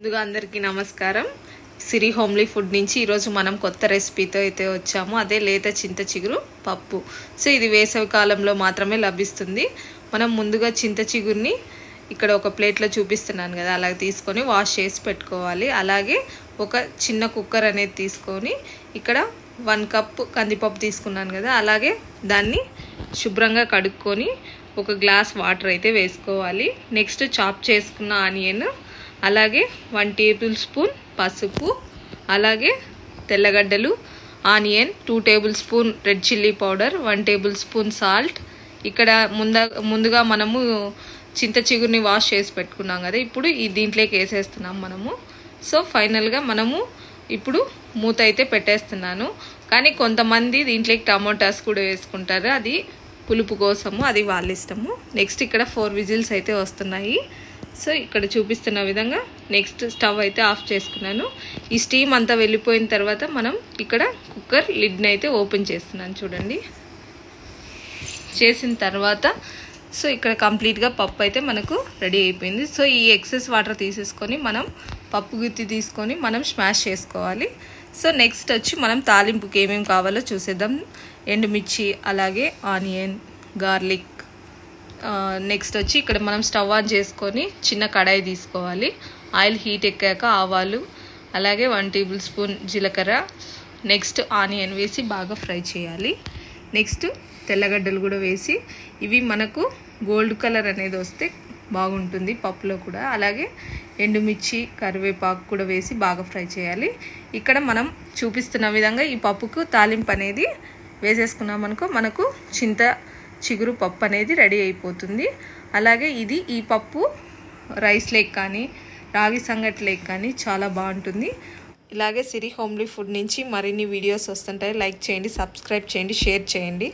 ముందుగా అందరికీ నమస్కారం. సిరి హోమ్లీ ఫుడ్ నుంచి ఈరోజు మనం కొత్త రెసిపీతో అయితే వచ్చాము. అదే లేత చింత చిగురు పప్పు. సో ఇది వేసవి కాలంలో మాత్రమే లభిస్తుంది. మనం ముందుగా చింత చిగురిని ఇక్కడ ఒక ప్లేట్లో చూపిస్తున్నాను కదా అలా తీసుకొని వాష్ చేసి పెట్టుకోవాలి. అలాగే ఒక చిన్న కుక్కర్ అనేది తీసుకొని ఇక్కడ వన్ కప్ కందిపప్పు తీసుకున్నాను కదా అలాగే దాన్ని శుభ్రంగా కడుక్కొని ఒక గ్లాస్ వాటర్ అయితే వేసుకోవాలి. నెక్స్ట్ చాప్ చేసుకున్న ఆనియన్ అలాగే వన్ టేబుల్ స్పూన్ పసుపు అలాగే తెల్లగడ్డలు onion two tablespoon red chilli powder one tablespoon salt. ఇక్కడ ముంద ముందుగా మనము చింత చిగురిని వాష్ చేసి పెట్టుకున్నాం కదా ఇప్పుడు ఈ దీంట్లోకి వేసేస్తున్నాం మనము. సో ఫైనల్గా మనము ఇప్పుడు మూత అయితే పెట్టేస్తున్నాను. కానీ కొంతమంది దీంట్లోకి టమోటాస్ కూడా వేసుకుంటారు. అది పులుపు కోసము అది వాళ్ళ ఇష్టము. నెక్స్ట్ ఇక్కడ ఫోర్ విజిల్స్ అయితే వస్తున్నాయి. సో ఇక్కడ చూపిస్తున్న విధంగా నెక్స్ట్ స్టవ్ అయితే ఆఫ్ చేసుకున్నాను. ఈ స్టీమ్ అంతా వెళ్ళిపోయిన తర్వాత మనం ఇక్కడ కుక్కర్ లిడ్ని అయితే ఓపెన్ చేస్తున్నాను చూడండి. చేసిన తర్వాత సో ఇక్కడ కంప్లీట్గా పప్పు అయితే మనకు రెడీ అయిపోయింది. సో ఈ ఎక్సెస్ వాటర్ తీసేసుకొని మనం పప్పు గుత్తి తీసుకొని మనం స్మాష్ చేసుకోవాలి. సో నెక్స్ట్ వచ్చి మనం తాలింపుకి ఏమేమి కావాలో చూసేద్దాం. ఎండుమిర్చి అలాగే ఆనియన్ గార్లిక్ నెక్స్ట్ వచ్చి ఇక్కడ మనం స్టవ్ ఆన్ చేసుకొని చిన్న కడాయి తీసుకోవాలి. ఆయిల్ హీట్ ఎక్కాక ఆవాలు అలాగే వన్ టేబుల్ స్పూన్ జీలకర్ర నెక్స్ట్ ఆనియన్ వేసి బాగా ఫ్రై చేయాలి. నెక్స్ట్ తెల్లగడ్డలు కూడా వేసి ఇవి మనకు గోల్డ్ కలర్ అనేది వస్తే బాగుంటుంది పప్పులో కూడా. అలాగే ఎండుమిర్చి కరివేపాకు కూడా వేసి బాగా ఫ్రై చేయాలి. ఇక్కడ మనం చూపిస్తున్న విధంగా ఈ పప్పుకు తాలింపు అనేది వేసేసుకున్నాం అనుకో మనకు చింత చిగురు పప్పు అనేది రెడీ అయిపోతుంది. అలాగే ఇది ఈ పప్పు రైస్ లేక్ కానీ రాగి సంగటి లేక్ కానీ చాలా బాగుంటుంది. ఇలాగే సిరి హోమ్లీ ఫుడ్ నుంచి మరిన్ని వీడియోస్ వస్తుంటాయి. లైక్ చేయండి సబ్స్క్రైబ్ చేయండి షేర్ చేయండి.